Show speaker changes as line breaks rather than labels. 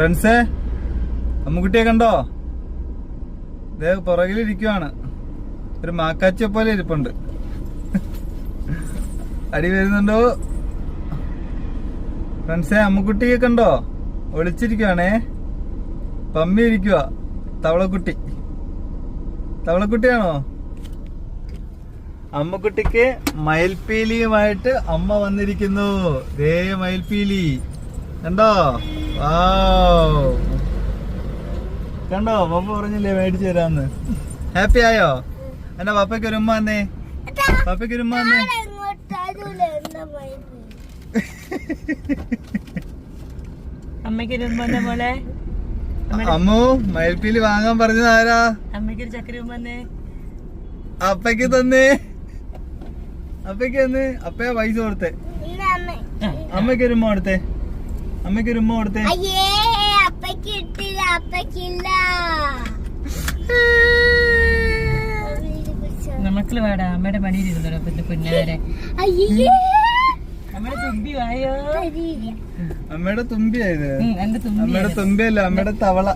ഫ്രണ്ട്സേ അമ്മുക്കുട്ടിയെ കണ്ടോ? ഇതേ പുറകിലിരിക്കുവാണ്. ഒരു മാക്കാച്ചിയെ പോലെ ഇരിപ്പുണ്ട്. അടി വരുന്നുണ്ടോ? ഫ്രണ്ട്സേ അമ്മുക്കുട്ടിയെ കണ്ടോ? ഒളിച്ചിരിക്കുവാണേ. പമ്മി ഇരിക്കുക തവളക്കുട്ടി. തവളക്കുട്ടിയാണോ? അമ്മുക്കുട്ടിക്ക് മയിൽപീലിയുമായിട്ട് അമ്മ വന്നിരിക്കുന്നു. ദേ മയിൽപീലി കണ്ടോ. കണ്ടോ? പപ്പ പറഞ്ഞില്ലേ മേടിച്ചു തരാന്ന്. ഹാപ്പി ആയോ? എന്റെ പപ്പയ്ക്ക് ഒരു ഉമ്മ വന്നേ. പപ്പയ്ക്ക് ഒരു ഉമ്മ
അമ്മയ്ക്കൊരു ഉമ്മന്നെ മോളെ.
അമ്മു വാങ്ങാൻ പറഞ്ഞത് ആരാ
അമ്മയ്ക്കൊരു ചക്കര ഉമ്മന്നെ
അപ്പയ്ക്ക് തന്നേ. അപ്പയ്ക്ക് തന്ന്. അപ്പയാ പൈസ കൊടുത്തേ. അമ്മയ്ക്ക് ഒരു ഉമ്മ കൊടുത്തേ. അമ്മയ്ക്ക് ഒരു ഉമ്മ കൊടുത്തേ.
അയ്യേ അപ്പയ്ക്ക് ഇട്ടില്ല അപ്പയ്ക്കില്ല.
മക്കൾ വേടാ അമ്മയുടെ ഇരുന്നോ പിന്നെ കുഞ്ഞാരെ
അയ്യേ.
അമ്മയുടെ തുമ്പി വായോ?
അമ്മയുടെ തുമ്പിയായത് അമ്മയുടെ തുമ്പിയല്ല അമ്മയുടെ തവള.